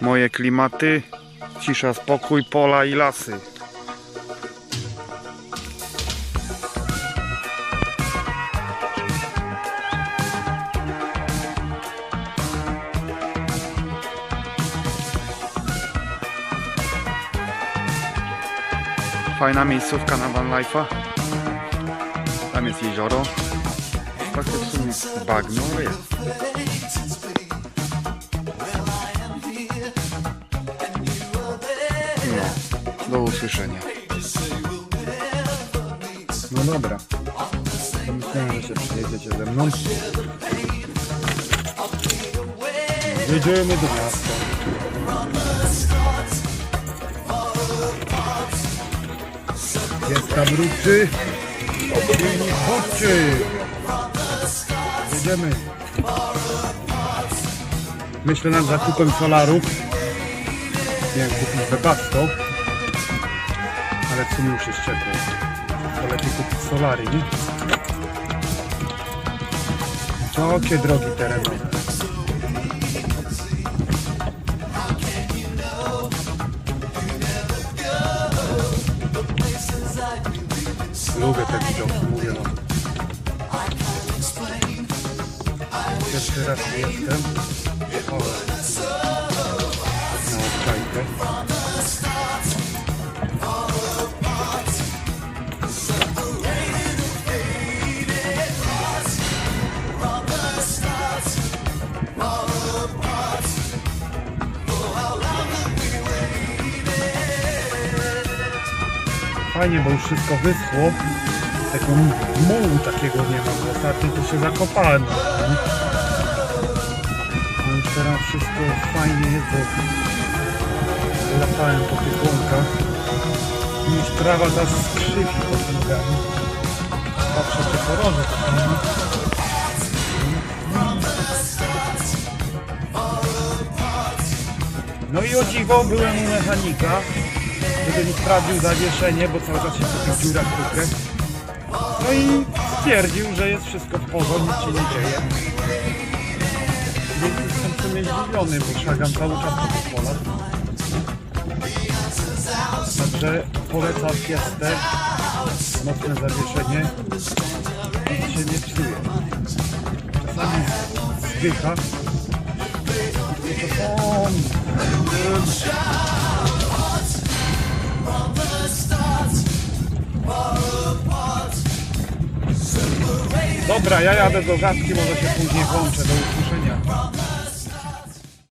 Moje klimaty, cisza, spokój, pola i lasy. Fajna miejscówka na Van Life'a. Tam jest jezioro. Sumie bagno, jest. Do usłyszenia. No dobra. Myślałem, że się przyjedziecie ze mną. Jedziemy do miasta. Jest tam ruczy. Chodźcie. Jedziemy. Myślę nad zakupem solarów. Miałem kupić Webasto. Ale w sumie już jest ciepło. To lepiej kupić solary, nie? Jakie drogi terenowe. Lubię te widoki, mówię wam. Pierwszy raz jestem. Fajnie, bo już wszystko wyschło. Tego mułu takiego nie ma, bo ostatnio to się zakopałem. nie? No teraz wszystko fajnie jest, bo latałem po tych łąkach. Już trawa ta skrzywi pod nogami. Patrzę, poroże nie. No i o dziwo byłem u mechanika, żeby mi sprawdził zawieszenie, bo cały czas się po tych dziurach. No i stwierdził, że jest wszystko w porządku, nic się nie dzieje. Więc jestem w sumie zdziwiony, bo szagam cały czas po tych polach. Także polecam fiestę, mocne zawieszenie, nic się nie psuje. Czasami zdycha, czasami Dobra, ja jadę do gadki, może się później włączę do usłyszenia.